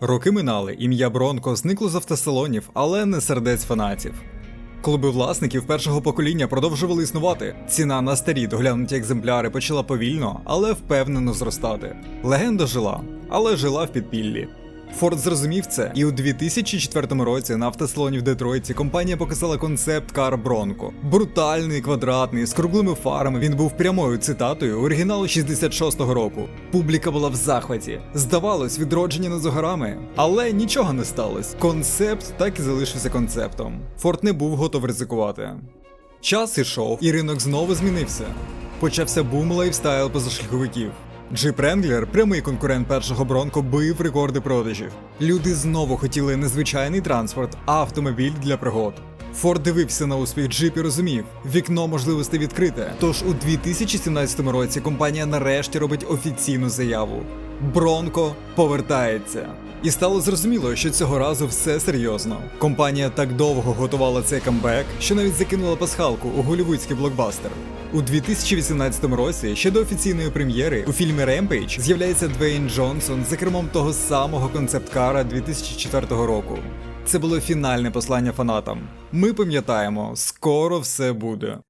Роки минали, ім'я Бронко зникло з автосалонів, але не сердець фанатів. Клуби власників першого покоління продовжували існувати. Ціна на старі доглянуті екземпляри почала повільно, але впевнено зростати. Легенда жила, але жила в підпіллі. Форд зрозумів це, і у 2004 році на автосалоні в Детройті компанія показала концепт кар Бронко. Брутальний, квадратний, з круглими фарами. Він був прямою цитатою оригіналу 66-го року. Публіка була в захваті. Здавалось, відродження не за горами. Але нічого не сталося. Концепт так і залишився концептом. Форд не був готовий ризикувати. Час ішов, і ринок знову змінився. Почався бум лайфстайл позашляховиків. Джип Wrangler, прямий конкурент першого Бронко, бив рекорди продажів. Люди знову хотіли не звичайний транспорт, а автомобіль для пригод. Форд дивився на успіх Джип і розумів, вікно можливостей відкрите. Тож у 2017 році компанія нарешті робить офіційну заяву: Бронко повертається. І стало зрозуміло, що цього разу все серйозно. Компанія так довго готувала цей камбек, що навіть закинула пасхалку у голівудський блокбастер. У 2018 році, ще до офіційної прем'єри, у фільмі Rampage з'являється Двейн Джонсон за кермом того самого концепт-кара 2004 року. Це було фінальне послання фанатам. Ми пам'ятаємо, скоро все буде.